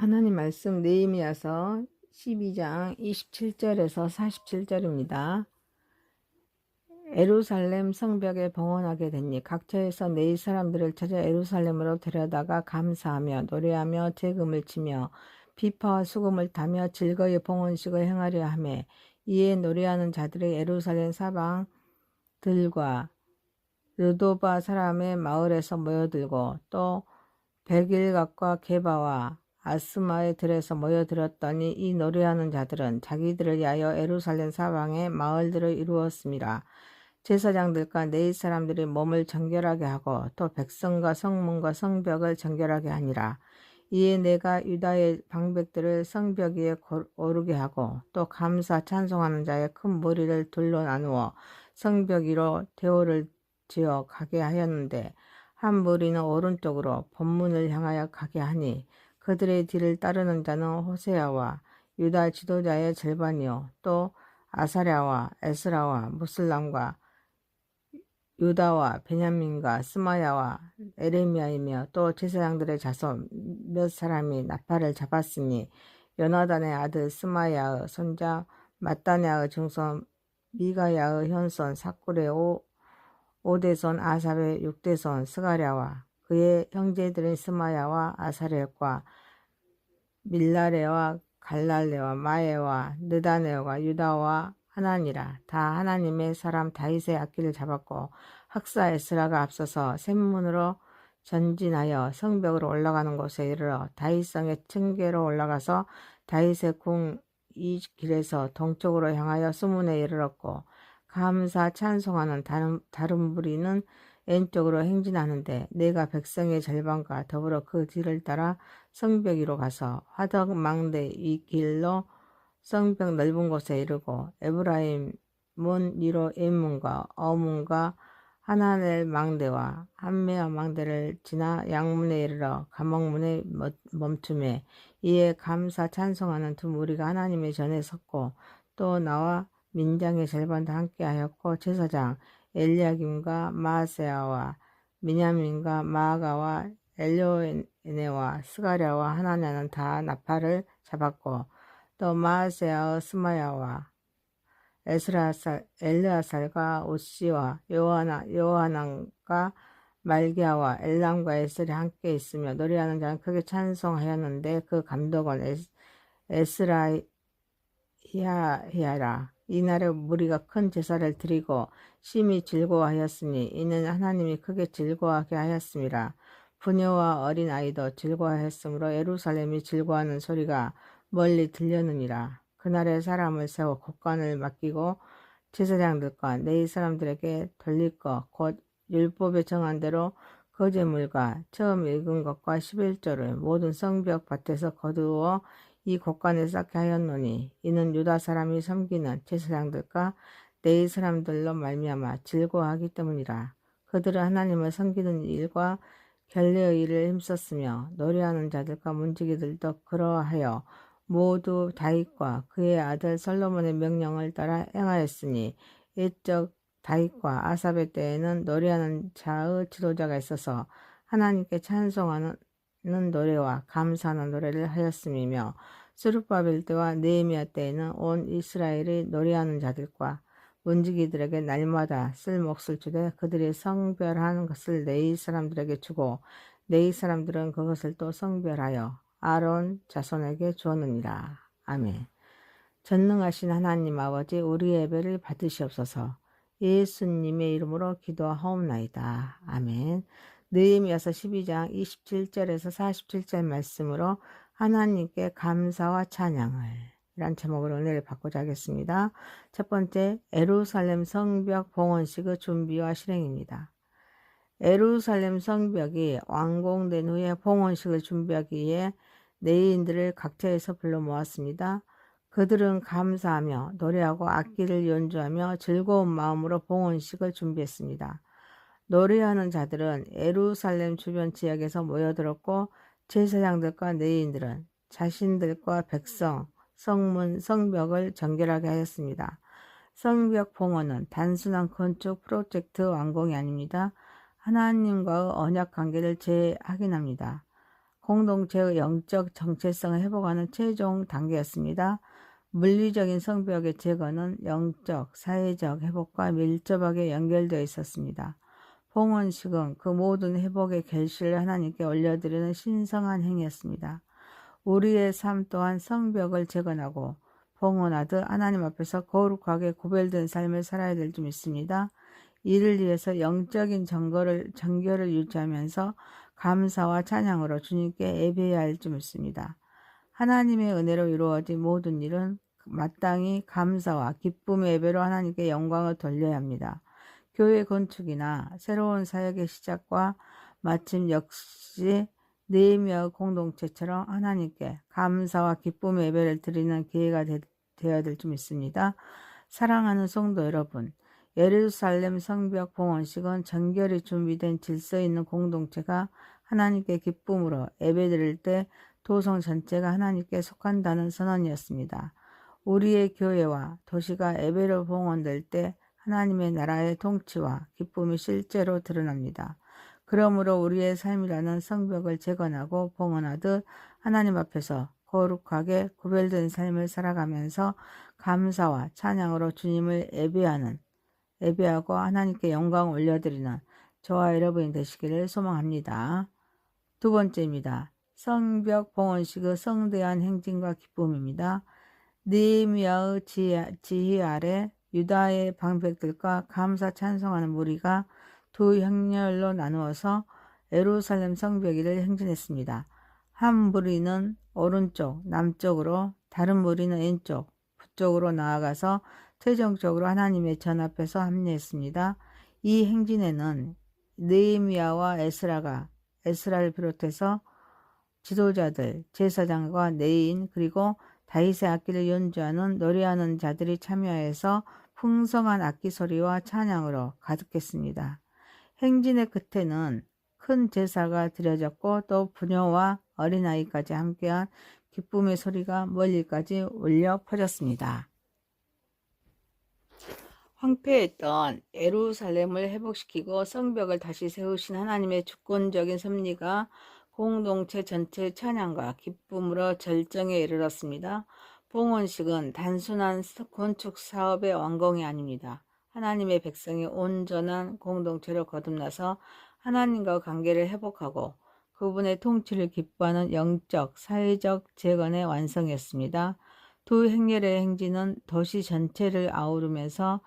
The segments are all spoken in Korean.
하나님 말씀 네이미야서 12장 27절에서 47절입니다. 에루살렘 성벽에 봉헌하게 되니 각처에서 네 사람들을 찾아 에루살렘으로 데려다가 감사하며 노래하며 재금을 치며 비파와 수금을 타며 즐거이 봉헌식을 행하려 하매 이에 노래하는 자들의 에루살렘 사방들과 르도바 사람의 마을에서 모여들고 또 백일각과 게바와 아스마의 들에서 모여들었더니 이 노래하는 자들은 자기들을 위하여 에루살렘 사방의 마을들을 이루었습니다. 제사장들과 네이 사람들이 몸을 정결하게 하고 또 백성과 성문과 성벽을 정결하게 하니라. 이에 내가 유다의 방백들을 성벽 위에 오르게 하고 또 감사 찬송하는 자의 큰 무리를 둘러 나누어 성벽 위로 대오를 지어 가게 하였는데 한 무리는 오른쪽으로 본문을 향하여 가게 하니 그들의 뒤를 따르는 자는 호세아와 유다 지도자의 절반이요. 또 아사랴와 에스라와 무슬람과 유다와 베냐민과 스마야와 에레미야이며 또 제사장들의 자손 몇 사람이 나팔을 잡았으니 요나단의 아들 스마야의 손자 마따냐의 증손 미가야의 현손 사쿠의 오, 오대손 아삽의 육대손 스가랴와 그의 형제들인 스마야와 아사렐과 밀라레와 갈랄레와 마에와 느다네와 유다와 하나니라. 다 하나님의 사람 다윗의 악기를 잡았고 학사 에스라가 앞서서 샘문으로 전진하여 성벽으로 올라가는 곳에 이르러 다윗성의 층계로 올라가서 다윗의 궁 이 길에서 동쪽으로 향하여 수문에 이르렀고 감사 찬송하는 다른, 다른 무리는 왼쪽으로 행진하는데 내가 백성의 절반과 더불어 그 뒤를 따라 성벽 위로 가서 화덕 망대 이 길로 성벽 넓은 곳에 이르고 에브라임 문 위로 인문과 어문과 하나넬 망대와 한메어 망대를 지나 양문에 이르러 감옥문에 멈춤에 이에 감사 찬송하는 두 무리가 하나님의 전에 섰고 또 나와 민장의 절반도 함께하였고 제사장 엘리야김과 마세아와 미냐민과 마아가와 엘료에네와 스가랴와 하나냐는 다 나팔을 잡았고 또 마세아의 스마야와 에스라살 엘르아살과 오시와 요하나 요하난과 말기야와 엘람과 에스리 함께 있으며 노래하는 자는 크게 찬송하였는데 그 감독은 에스, 에스라히야라 이날에 무리가 큰 제사를 드리고 심히 즐거워하였으니 이는 하나님이 크게 즐거워하게 하였습니다. 부녀와 어린 아이도 즐거워하였으므로 예루살렘이 즐거워하는 소리가 멀리 들려느니라. 그날에 사람을 세워 곡간을 맡기고 제사장들과 내 사람들에게 돌릴 것 곧 율법에 정한 대로 거제물과 처음 읽은 것과 11조를 모든 성벽 밭에서 거두어 이 곡간에 쌓게 하였노니 이는 유다 사람이 섬기는 제사장들과 내 사람들로 말미암아 즐거워하기 때문이라. 그들은 하나님을 섬기는 일과 결례의 일을 힘썼으며 노래하는 자들과 문지기들도 그러하여 모두 다윗과 그의 아들 솔로몬의 명령을 따라 행하였으니 옛적 다윗과 아삽의 때에는 노래하는 자의 지도자가 있어서 하나님께 찬송하는 노래와 감사하는 노래를 하였음이며 스룹바벨 때와 네헤미야 때에는 온 이스라엘이 노래하는 자들과 문지기들에게 날마다 쓸 몫을 주되 그들이 성별한 것을 네이 사람들에게 주고 네이 사람들은 그것을 또 성별하여 아론 자손에게 주었느니라. 아멘. 전능하신 하나님 아버지 우리 예배를 받으시옵소서. 예수님의 이름으로 기도하옵나이다. 아멘. 느헤미야서 12장 27절에서 47절 말씀으로 하나님께 감사와 찬양을 이란 제목으로 은혜를 받고자 하겠습니다. 첫 번째, 에루살렘 성벽 봉헌식의 준비와 실행입니다. 에루살렘 성벽이 완공된 후에 봉헌식을 준비하기 위해 내인들을 각처에서 불러 모았습니다. 그들은 감사하며 노래하고 악기를 연주하며 즐거운 마음으로 봉헌식을 준비했습니다. 노래하는 자들은 에루살렘 주변 지역에서 모여들었고 제사장들과 내인들은 자신들과 백성, 성문, 성벽을 정결하게 하였습니다. 성벽 봉헌은 단순한 건축 프로젝트 완공이 아닙니다. 하나님과의 언약 관계를 재확인합니다. 공동체의 영적 정체성을 회복하는 최종 단계였습니다. 물리적인 성벽의 제거는 영적, 사회적 회복과 밀접하게 연결되어 있었습니다. 봉헌식은 그 모든 회복의 결실을 하나님께 올려드리는 신성한 행위였습니다. 우리의 삶 또한 성벽을 재건하고 봉헌하듯 하나님 앞에서 거룩하게 구별된 삶을 살아야 될 줄 믿습니다. 이를 위해서 영적인 정거를, 정결을 유지하면서 감사와 찬양으로 주님께 예배해야 할 줄 믿습니다. 하나님의 은혜로 이루어진 모든 일은 마땅히 감사와 기쁨의 예배로 하나님께 영광을 돌려야 합니다. 교회 건축이나 새로운 사역의 시작과 마침 역시 네이미어 공동체처럼 하나님께 감사와 기쁨의 예배를 드리는 기회가 되, 되어야 될 줄 믿습니다. 사랑하는 성도 여러분, 예루살렘 성벽 봉헌식은 정결히 준비된 질서 있는 공동체가 하나님께 기쁨으로 예배드릴 때 도성 전체가 하나님께 속한다는 선언이었습니다. 우리의 교회와 도시가 예배로 봉헌될 때 하나님의 나라의 통치와 기쁨이 실제로 드러납니다. 그러므로 우리의 삶이라는 성벽을 재건하고 봉헌하듯 하나님 앞에서 거룩하게 구별된 삶을 살아가면서 감사와 찬양으로 주님을 예배하는 예배하고 하나님께 영광 올려드리는 저와 여러분이 되시기를 소망합니다. 두 번째입니다. 성벽 봉헌식의 성대한 행진과 기쁨입니다. 느헤미야의 지휘 아래 유다의 방백들과 감사 찬송하는 무리가 두 형렬로 나누어서 에루살렘 성벽위를 행진했습니다. 한 무리는 오른쪽, 남쪽으로, 다른 무리는 왼쪽, 북쪽으로 나아가서 최종적으로 하나님의 전 앞에서 합류했습니다. 이 행진에는 느헤미야와 에스라가 에스라를 비롯해서 지도자들, 제사장과 내인 그리고 다윗의 악기를 연주하는 노래하는 자들이 참여해서 풍성한 악기 소리와 찬양으로 가득했습니다. 행진의 끝에는 큰 제사가 드려졌고 또 부녀와 어린아이까지 함께한 기쁨의 소리가 멀리까지 울려 퍼졌습니다. 황폐했던 에루살렘을 회복시키고 성벽을 다시 세우신 하나님의 주권적인 섭리가 공동체 전체의 찬양과 기쁨으로 절정에 이르렀습니다. 봉헌식은 단순한 건축 사업의 완공이 아닙니다. 하나님의 백성이 온전한 공동체로 거듭나서 하나님과 관계를 회복하고 그분의 통치를 기뻐하는 영적, 사회적 재건의 완성이었습니다. 두 행렬의 행진은 도시 전체를 아우르면서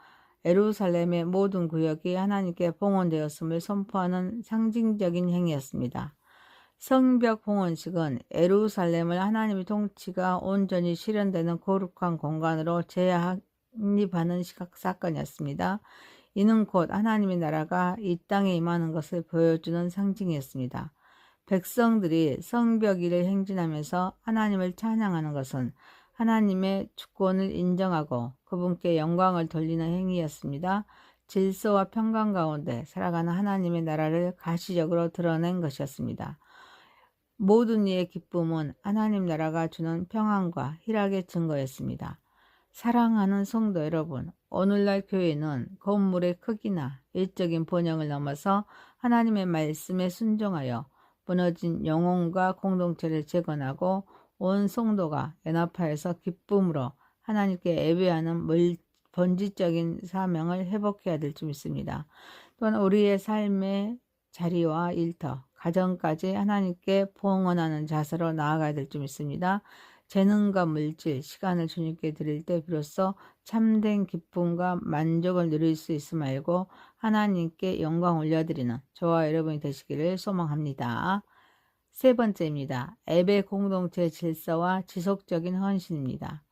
에루살렘의 모든 구역이 하나님께 봉헌되었음을 선포하는 상징적인 행위였습니다. 성벽 봉헌식은 에루살렘을 하나님의 통치가 온전히 실현되는 거룩한 공간으로 재확립하는 사건이었습니다. 이는 곧 하나님의 나라가 이 땅에 임하는 것을 보여주는 상징이었습니다. 백성들이 성벽 위를 행진하면서 하나님을 찬양하는 것은 하나님의 주권을 인정하고 그분께 영광을 돌리는 행위였습니다. 질서와 평강 가운데 살아가는 하나님의 나라를 가시적으로 드러낸 것이었습니다. 모든 이의 기쁨은 하나님 나라가 주는 평안과 희락의 증거였습니다. 사랑하는 성도 여러분, 오늘날 교회는 건물의 크기나 일적인 번영을 넘어서 하나님의 말씀에 순종하여 무너진 영혼과 공동체를 재건하고 온 성도가 연합하여서 기쁨으로 하나님께 예배하는 번지적인 사명을 회복해야 될 줄 믿습니다. 또한 우리의 삶의 자리와 일터, 가정까지 하나님께 봉헌하는 자세로 나아가야 될 줄 믿습니다. 재능과 물질, 시간을 주님께 드릴 때 비로소 참된 기쁨과 만족을 누릴 수 있음 알고 하나님께 영광 올려드리는 저와 여러분이 되시기를 소망합니다. 세 번째입니다. 앱의 공동체 질서와 지속적인 헌신입니다.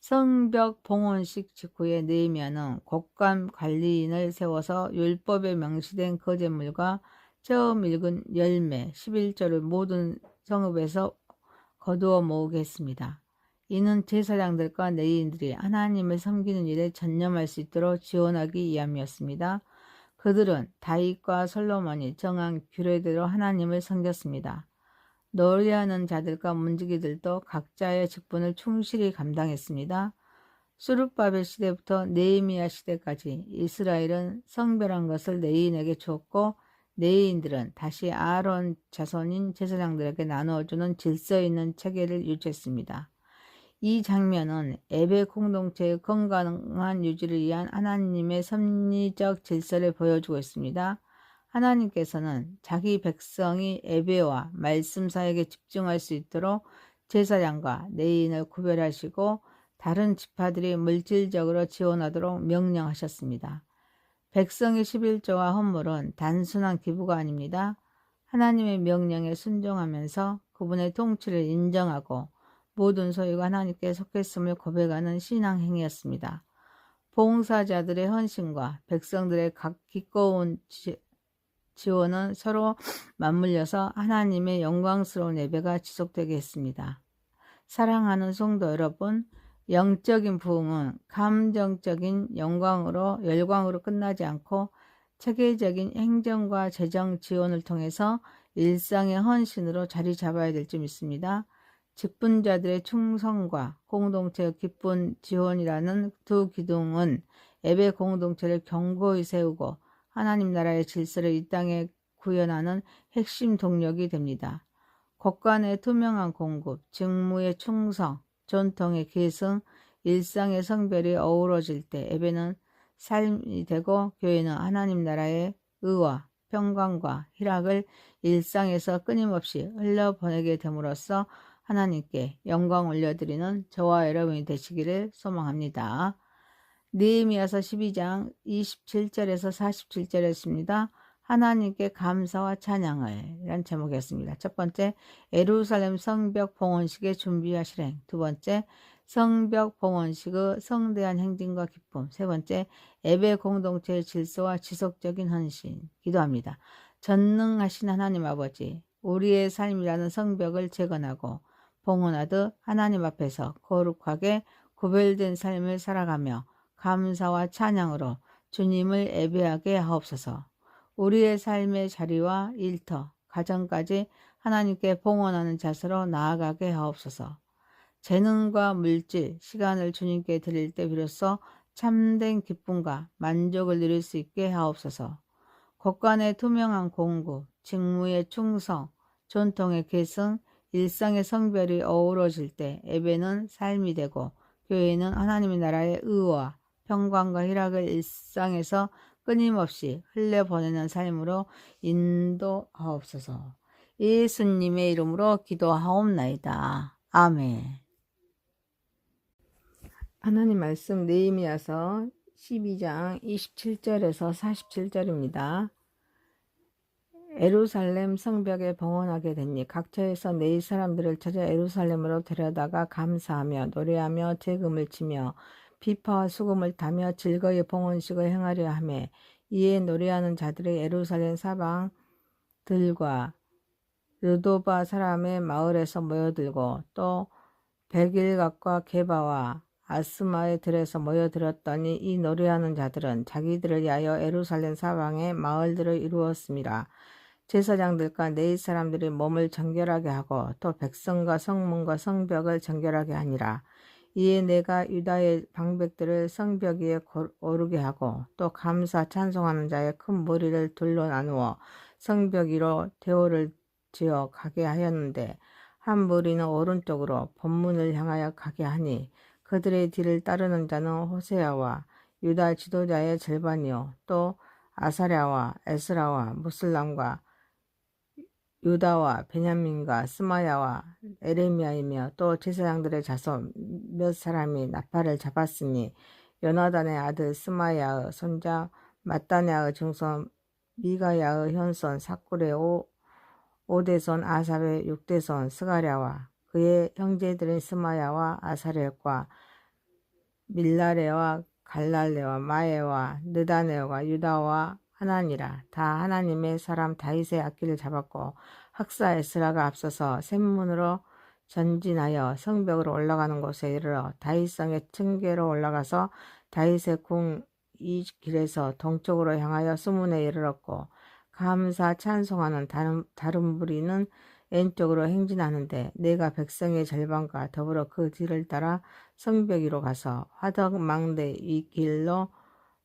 성벽 봉헌식 직후에 느헤미야는 곡감 관리인을 세워서 율법에 명시된 거제물과 처음 읽은 열매 11절을 모든 성읍에서 거두어 모으게 했습니다. 이는 제사장들과 내인들이 하나님을 섬기는 일에 전념할 수 있도록 지원하기 위함이었습니다. 그들은 다윗과 솔로몬이 정한 규례대로 하나님을 섬겼습니다. 노래하는 자들과 문지기들도 각자의 직분을 충실히 감당했습니다. 수르바벨 시대부터 네이미야 시대까지 이스라엘은 성별한 것을 내인에게 주었고 레위인들은 다시 아론 자손인 제사장들에게 나누어주는 질서 있는 체계를 유지했습니다. 이 장면은 에베 공동체의 건강한 유지를 위한 하나님의 섭리적 질서를 보여주고 있습니다. 하나님께서는 자기 백성이 에베와 말씀 사역에 집중할 수 있도록 제사장과 레인을 구별하시고 다른 지파들이 물질적으로 지원하도록 명령하셨습니다. 백성의 11조와 헌물은 단순한 기부가 아닙니다. 하나님의 명령에 순종하면서 그분의 통치를 인정하고 모든 소유가 하나님께 속했음을 고백하는 신앙 행위였습니다. 봉사자들의 헌신과 백성들의 각 기꺼운 지원은 서로 맞물려서 하나님의 영광스러운 예배가 지속되게 했습니다. 사랑하는 성도 여러분, 영적인 부흥은 감정적인 영광으로 열광으로 끝나지 않고 체계적인 행정과 재정 지원을 통해서 일상의 헌신으로 자리 잡아야 될 줄 믿습니다. 직분자들의 충성과 공동체의 기쁜 지원이라는 두 기둥은 예배 공동체를 견고히 세우고 하나님 나라의 질서를 이 땅에 구현하는 핵심 동력이 됩니다. 국간의 투명한 공급, 직무의 충성, 전통의 계승, 일상의 성별이 어우러질 때 예배는 삶이 되고 교회는 하나님 나라의 의와 평강과 희락을 일상에서 끊임없이 흘려보내게 됨으로써 하나님께 영광 올려드리는 저와 여러분이 되시기를 소망합니다. 느헤미야서 12장 27절에서 47절이었습니다. 하나님께 감사와 찬양을 이란 제목이었습니다. 첫 번째, 에루살렘 성벽 봉헌식의 준비와 실행. 두 번째, 성벽 봉헌식의 성대한 행진과 기쁨. 세 번째, 예배 공동체의 질서와 지속적인 헌신. 기도합니다. 전능하신 하나님 아버지, 우리의 삶이라는 성벽을 재건하고 봉헌하듯 하나님 앞에서 거룩하게 구별된 삶을 살아가며 감사와 찬양으로 주님을 예배하게 하옵소서. 우리의 삶의 자리와 일터, 가정까지 하나님께 봉헌하는 자세로 나아가게 하옵소서. 재능과 물질, 시간을 주님께 드릴 때 비로소 참된 기쁨과 만족을 누릴 수 있게 하옵소서. 국간의 투명한 공급, 직무의 충성, 전통의 계승, 일상의 성별이 어우러질 때 예배는 삶이 되고 교회는 하나님의 나라의 의와 평강과 희락을 일상에서 끊임없이 흘려보내는 삶으로 인도하옵소서. 예수님의 이름으로 기도하옵나이다. 아멘. 하나님 말씀 네이미야서 12장 27절에서 47절입니다. 에루살렘 성벽에 봉헌하게 되니 각처에서 네 사람들을 찾아 에루살렘으로 데려다가 감사하며 노래하며 재금을 치며 비파와 수금을 타며 즐거이 봉헌식을 행하려 하매 이에 노래하는 자들의 에루살렘 사방들과 르도바 사람의 마을에서 모여들고 또 백일각과 게바와 아스마의 들에서 모여들었더니 이 노래하는 자들은 자기들을 위하여 에루살렘 사방의 마을들을 이루었습니다. 제사장들과 네이 사람들이 몸을 정결하게 하고 또 백성과 성문과 성벽을 정결하게 하니라. 이에 내가 유다의 방백들을 성벽 위에 오르게 하고 또 감사 찬송하는 자의 큰 머리를 둘러 나누어 성벽 위로 대오를 지어 가게 하였는데 한 무리는 오른쪽으로 본문을 향하여 가게 하니 그들의 뒤를 따르는 자는 호세아와 유다 지도자의 절반이요. 또 아사랴와 에스라와 무슬람과 유다와 베냐민과 스마야와 에레미야이며 또 제사장들의 자손 몇 사람이 나팔을 잡았으니 요나단의 아들 스마야의 손자 마따냐의 증손 미가야의 현손 사쿠의 오, 오대손 아삽의 육대손 스가랴와 그의 형제들인 스마야와 아사렐과 밀라레와 갈랄레와 마에와 느다네와 유다와 하나니라. 다 하나님의 사람 다윗의 악기를 잡았고 학사 에스라가 앞서서 샘문으로 전진하여 성벽으로 올라가는 곳에 이르러 다윗성의 층계로 올라가서 다윗의 궁 이 길에서 동쪽으로 향하여 수문에 이르렀고 감사 찬송하는 다른, 다른 무리는 왼쪽으로 행진하는데 내가 백성의 절반과 더불어 그 뒤를 따라 성벽 위로 가서 화덕 망대 이 길로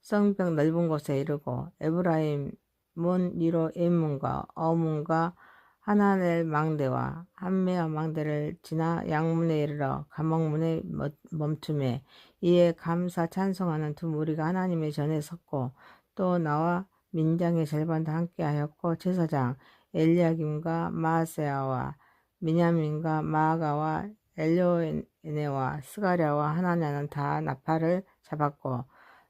성벽 넓은 곳에 이르고 에브라임 문 위로 엠문과 어문과 하나넬 망대와 한메어 망대를 지나 양문에 이르러 감옥문에 멈춤에 이에 감사 찬송하는 두 무리가 하나님의 전에 섰고 또 나와 민장의 절반도 함께하였고 제사장 엘리야김과 마세아와 미냐민과 마아가와 엘료에네와 스가랴와 하나냐는 다 나팔을 잡았고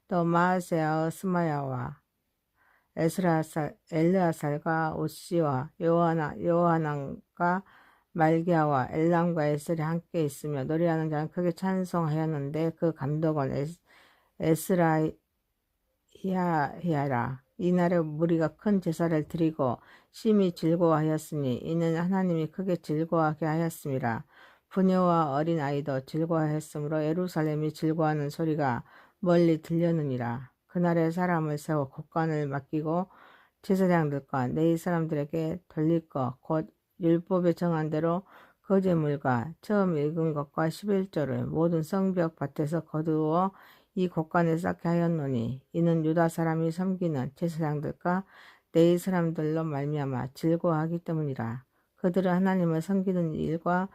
또 마세아의 스마야와 에스라살, 엘르아살과 오시와 요하나, 요하난과 말기야와 엘람과 에슬이 함께 있으며 노래하는 자는 크게 찬송하였는데 그 감독은 에스, 에스라히야라. 이날에 무리가 큰 제사를 드리고 심히 즐거워하였으니 이는 하나님이 크게 즐거워하게 하였음이라 부녀와 어린 아이도 즐거워하였으므로 예루살렘이 즐거워하는 소리가 멀리 들려느니라 그날에 사람을 세워 국관을 맡기고 제사장들과 내일 사람들에게 돌릴 것, 곧 율법에 정한 대로 거제물과 처음 읽은 것과 11조를 모든 성벽 밭에서 거두어 이 곳간에 쌓게 하였노니 이는 유다 사람이 섬기는 제사장들과 내일 사람들로 말미암아 즐거워하기 때문이라. 그들은 하나님을 섬기는 일과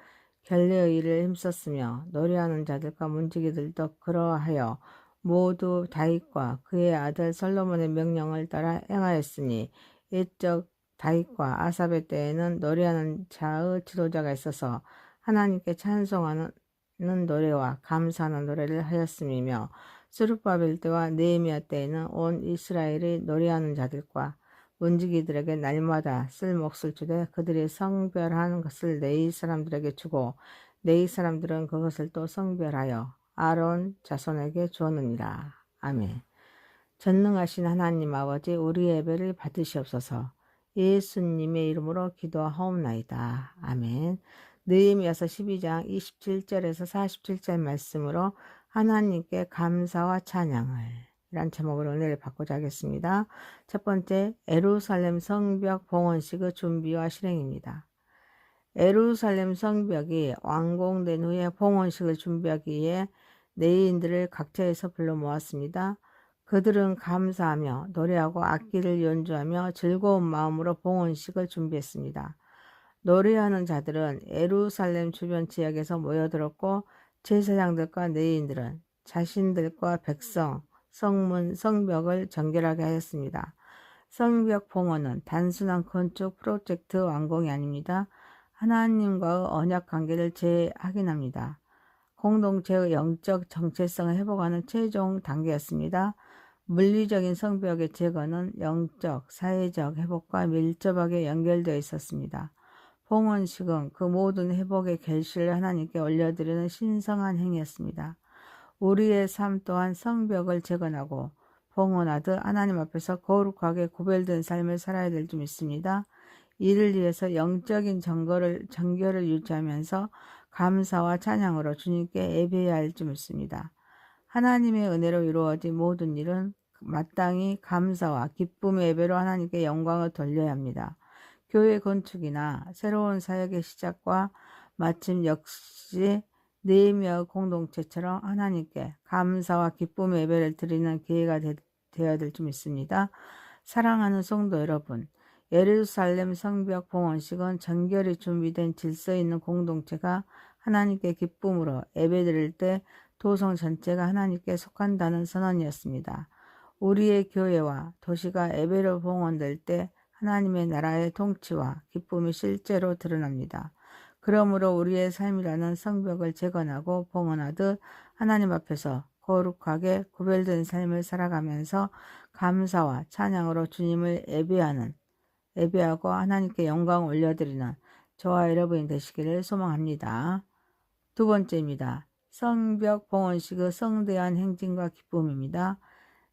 결례의 일을 힘썼으며 노래하는 자들과 문지기들도 그러하여 모두 다윗과 그의 아들 솔로몬의 명령을 따라 행하였으니 옛적 다윗과 아삽의 때에는 노래하는 자의 지도자가 있어서 하나님께 찬송하는 노래와 감사하는 노래를 하였음이며 스룹바벨 때와 네헤미야 때에는 온 이스라엘이 노래하는 자들과 문지기들에게 날마다 쓸 몫을 주되 그들이 성별한 것을 네이 사람들에게 주고 네이 사람들은 그것을 또 성별하여 아론 자손에게 주었느니라. 아멘. 전능하신 하나님 아버지 우리 예배를 받으시옵소서. 예수님의 이름으로 기도하옵나이다. 아멘. 느헤미야서 12장 27절에서 47절 말씀으로 하나님께 감사와 찬양을 이란 제목으로 은혜를 받고자 하겠습니다. 첫 번째, 에루살렘 성벽 봉헌식의 준비와 실행입니다. 에루살렘 성벽이 완공된 후에 봉헌식을 준비하기 위해 내인들을 각처에서 불러 모았습니다. 그들은 감사하며 노래하고 악기를 연주하며 즐거운 마음으로 봉헌식을 준비했습니다. 노래하는 자들은 에루살렘 주변 지역에서 모여들었고 제사장들과 내인들은 자신들과 백성, 성문, 성벽을 정결하게 하였습니다. 성벽 봉헌은 단순한 건축 프로젝트 완공이 아닙니다. 하나님과의 언약 관계를 재확인합니다. 공동체의 영적 정체성을 회복하는 최종 단계였습니다. 물리적인 성벽의 제거는 영적, 사회적 회복과 밀접하게 연결되어 있었습니다. 봉헌식은 그 모든 회복의 결실을 하나님께 올려드리는 신성한 행위였습니다. 우리의 삶 또한 성벽을 재건하고 봉헌하듯 하나님 앞에서 거룩하게 구별된 삶을 살아야 될 줄 믿습니다. 이를 위해서 영적인 정결을, 정결을 유지하면서 감사와 찬양으로 주님께 예배해야 할줄 믿습니다. 하나님의 은혜로 이루어진 모든 일은 마땅히 감사와 기쁨의 예배로 하나님께 영광을 돌려야 합니다. 교회 건축이나 새로운 사역의 시작과 마침 역시 네이미어 공동체처럼 하나님께 감사와 기쁨의 예배를 드리는 기회가 되, 되어야 될 줄 믿습니다. 사랑하는 성도 여러분, 예루살렘 성벽 봉헌식은 정결히 준비된 질서 있는 공동체가 하나님께 기쁨으로 예배드릴 때 도성 전체가 하나님께 속한다는 선언이었습니다. 우리의 교회와 도시가 예배로 봉헌될 때 하나님의 나라의 통치와 기쁨이 실제로 드러납니다. 그러므로 우리의 삶이라는 성벽을 재건하고 봉헌하듯 하나님 앞에서 거룩하게 구별된 삶을 살아가면서 감사와 찬양으로 주님을 예배하는 예배하고 하나님께 영광 올려드리는 저와 여러분이 되시기를 소망합니다. 두 번째입니다. 성벽 봉헌식의 성대한 행진과 기쁨입니다.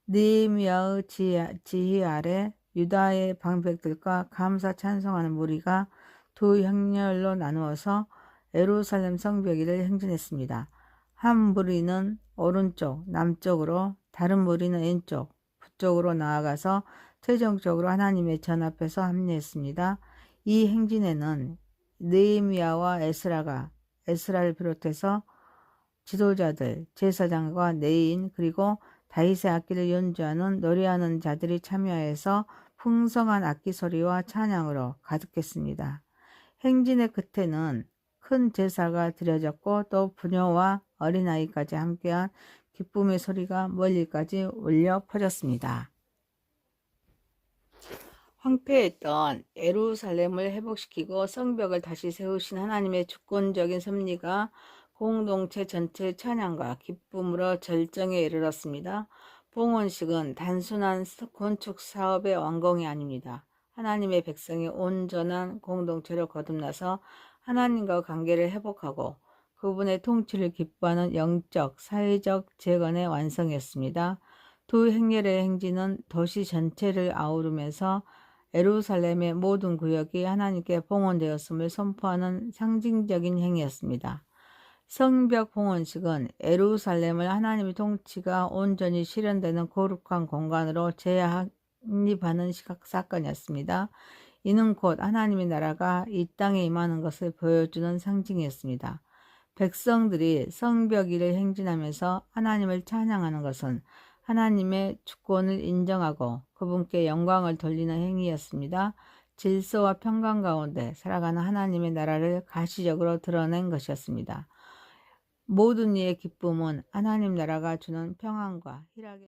느헤미야의 지휘 아래 유다의 방백들과 감사 찬송하는 무리가 두 형렬로 나누어서 에루살렘 성벽위를 행진했습니다. 한 무리는 오른쪽, 남쪽으로, 다른 무리는 왼쪽, 북쪽으로 나아가서 최종적으로 하나님의 전 앞에서 합류했습니다. 이 행진에는 느헤미야와 에스라가 에스라를 비롯해서 지도자들, 제사장과 내인 그리고 다윗의 악기를 연주하는 노래하는 자들이 참여해서 풍성한 악기 소리와 찬양으로 가득했습니다. 행진의 끝에는 큰 제사가 드려졌고 또 부녀와 어린아이까지 함께한 기쁨의 소리가 멀리까지 울려 퍼졌습니다. 황폐했던 예루살렘을 회복시키고 성벽을 다시 세우신 하나님의 주권적인 섭리가 공동체 전체의 찬양과 기쁨으로 절정에 이르렀습니다. 봉헌식은 단순한 건축 사업의 완공이 아닙니다. 하나님의 백성이 온전한 공동체로 거듭나서 하나님과 관계를 회복하고 그분의 통치를 기뻐하는 영적, 사회적 재건의 완성이었습니다. 두 행렬의 행진은 도시 전체를 아우르면서 에루살렘의 모든 구역이 하나님께 봉헌되었음을 선포하는 상징적인 행위였습니다. 성벽 봉헌식은 에루살렘을 하나님의 통치가 온전히 실현되는 거룩한 공간으로 재확립하는 사건이었습니다. 이는 곧 하나님의 나라가 이 땅에 임하는 것을 보여주는 상징이었습니다. 백성들이 성벽 위를 행진하면서 하나님을 찬양하는 것은 하나님의 주권을 인정하고 그분께 영광을 돌리는 행위였습니다. 질서와 평강 가운데 살아가는 하나님의 나라를 가시적으로 드러낸 것이었습니다. 모든 이의 기쁨은 하나님 나라가 주는 평안과 희락의